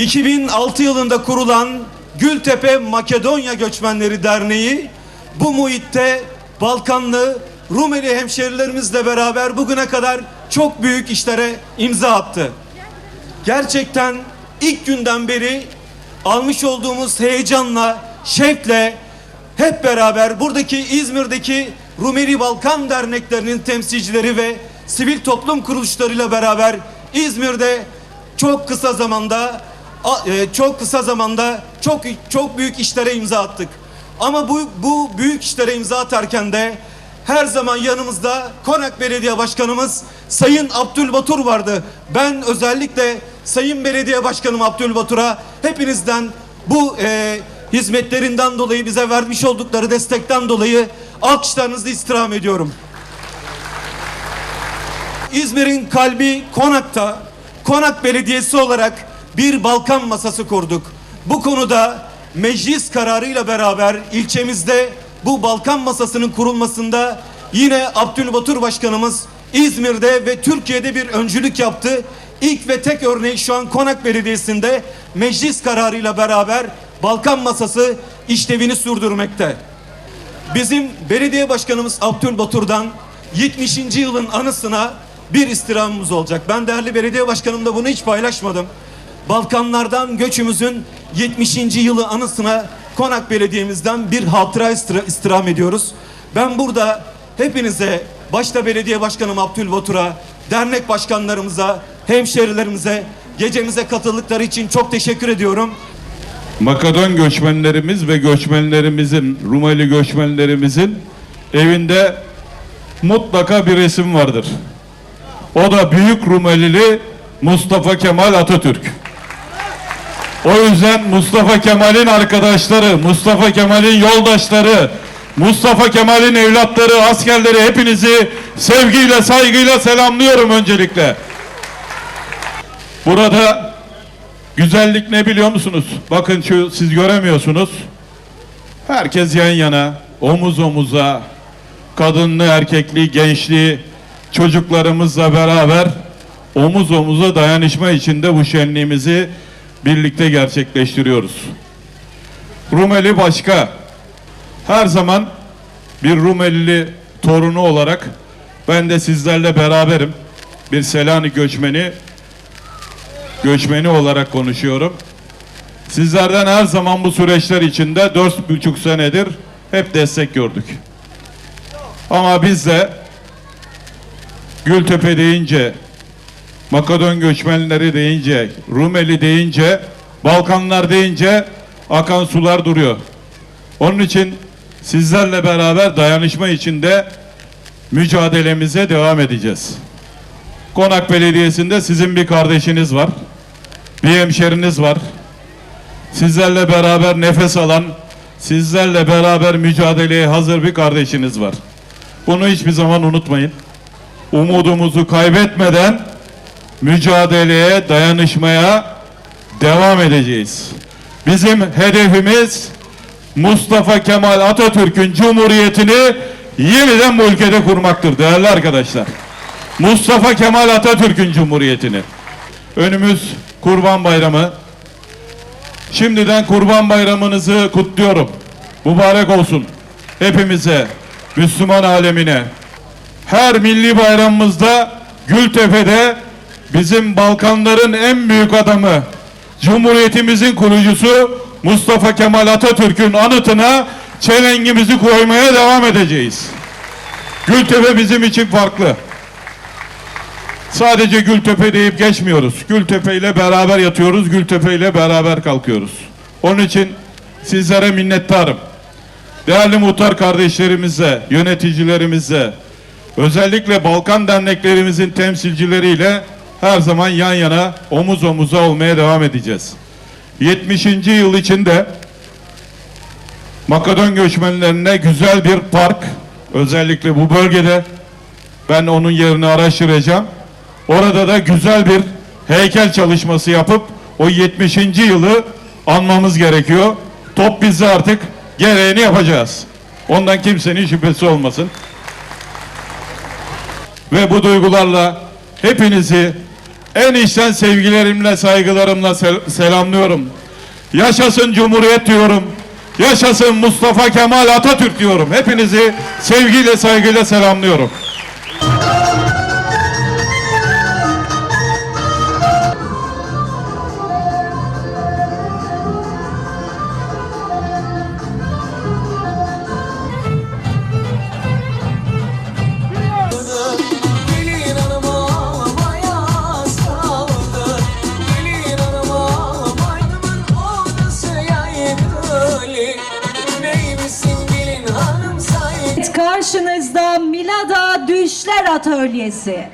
2006 yılında kurulan Gültepe Makedonya Göçmenleri Derneği bu muhitte Balkanlı Rumeli hemşerilerimizle beraber bugüne kadar çok büyük işlere imza attı. Gerçekten ilk günden beri almış olduğumuz heyecanla, şevkle hep beraber buradaki İzmir'deki Rumeli Balkan derneklerinin temsilcileri ve sivil toplum kuruluşlarıyla beraber İzmir'de çok kısa zamanda çok kısa zamanda çok çok büyük işlere imza attık. Ama bu bu büyük işlere imza atarken de her zaman yanımızda Konak Belediye Başkanımız Sayın Abdülbatur vardı. Ben özellikle Sayın Belediye Başkanım Abdülbatur'a hepinizden bu e, hizmetlerinden dolayı bize vermiş oldukları destekten dolayı alkışlarınızı istirham ediyorum. İzmir'in kalbi Konak'ta Konak Belediyesi olarak bir Balkan masası kurduk. Bu konuda meclis kararıyla beraber ilçemizde bu Balkan masasının kurulmasında yine Abdülbatur Başkanımız İzmir'de ve Türkiye'de bir öncülük yaptı. İlk ve tek örneği şu an Konak Belediyesi'nde meclis kararıyla beraber Balkan masası işlevini sürdürmekte. Bizim belediye başkanımız Abdülbatur'dan 70. yılın anısına bir istirhamımız olacak. Ben değerli belediye başkanımla bunu hiç paylaşmadım. Balkanlardan göçümüzün 70. yılı anısına Konak Belediye'mizden bir hatıra istir- istirham ediyoruz. Ben burada hepinize başta belediye başkanım Abdülbatur'a, dernek başkanlarımıza, hemşerilerimize, gecemize katıldıkları için çok teşekkür ediyorum. Makedon göçmenlerimiz ve göçmenlerimizin, Rumeli göçmenlerimizin evinde mutlaka bir resim vardır. O da Büyük Rumelili Mustafa Kemal Atatürk. O yüzden Mustafa Kemal'in arkadaşları, Mustafa Kemal'in yoldaşları, Mustafa Kemal'in evlatları, askerleri hepinizi sevgiyle, saygıyla selamlıyorum öncelikle. Burada Güzellik ne biliyor musunuz? Bakın şu siz göremiyorsunuz. Herkes yan yana, omuz omuza, kadınlı, erkekli, gençliği, çocuklarımızla beraber omuz omuza dayanışma içinde bu şenliğimizi birlikte gerçekleştiriyoruz. Rumeli başka. Her zaman bir Rumelili torunu olarak ben de sizlerle beraberim. Bir Selanik göçmeni göçmeni olarak konuşuyorum. Sizlerden her zaman bu süreçler içinde dört buçuk senedir hep destek gördük. Ama biz de Gültepe deyince, Makedon göçmenleri deyince, Rumeli deyince, Balkanlar deyince akan sular duruyor. Onun için sizlerle beraber dayanışma içinde mücadelemize devam edeceğiz. Konak Belediyesi'nde sizin bir kardeşiniz var. Bir hemşeriniz var. Sizlerle beraber nefes alan, sizlerle beraber mücadeleye hazır bir kardeşiniz var. Bunu hiçbir zaman unutmayın. Umudumuzu kaybetmeden mücadeleye, dayanışmaya devam edeceğiz. Bizim hedefimiz Mustafa Kemal Atatürk'ün Cumhuriyeti'ni yeniden bu ülkede kurmaktır değerli arkadaşlar. Mustafa Kemal Atatürk'ün Cumhuriyeti'ni. Önümüz Kurban Bayramı. Şimdiden Kurban Bayramınızı kutluyorum. Mübarek olsun. Hepimize, Müslüman alemine. Her milli bayramımızda Gültepe'de bizim Balkanların en büyük adamı, Cumhuriyetimizin kurucusu Mustafa Kemal Atatürk'ün anıtına çelengimizi koymaya devam edeceğiz. Gültepe bizim için farklı. Sadece Gültepe deyip geçmiyoruz. Gültepe ile beraber yatıyoruz, Gültepe ile beraber kalkıyoruz. Onun için sizlere minnettarım. Değerli muhtar kardeşlerimize, yöneticilerimize, özellikle Balkan derneklerimizin temsilcileriyle her zaman yan yana, omuz omuza olmaya devam edeceğiz. 70. yıl içinde Makedon göçmenlerine güzel bir park, özellikle bu bölgede ben onun yerini araştıracağım. Orada da güzel bir heykel çalışması yapıp o 70. yılı anmamız gerekiyor. Top bizde artık gereğini yapacağız. Ondan kimsenin şüphesi olmasın. Ve bu duygularla hepinizi en içten sevgilerimle, saygılarımla sel- selamlıyorum. Yaşasın Cumhuriyet diyorum. Yaşasın Mustafa Kemal Atatürk diyorum. Hepinizi sevgiyle, saygıyla selamlıyorum. Karşınızda Milada Düşler Atölyesi.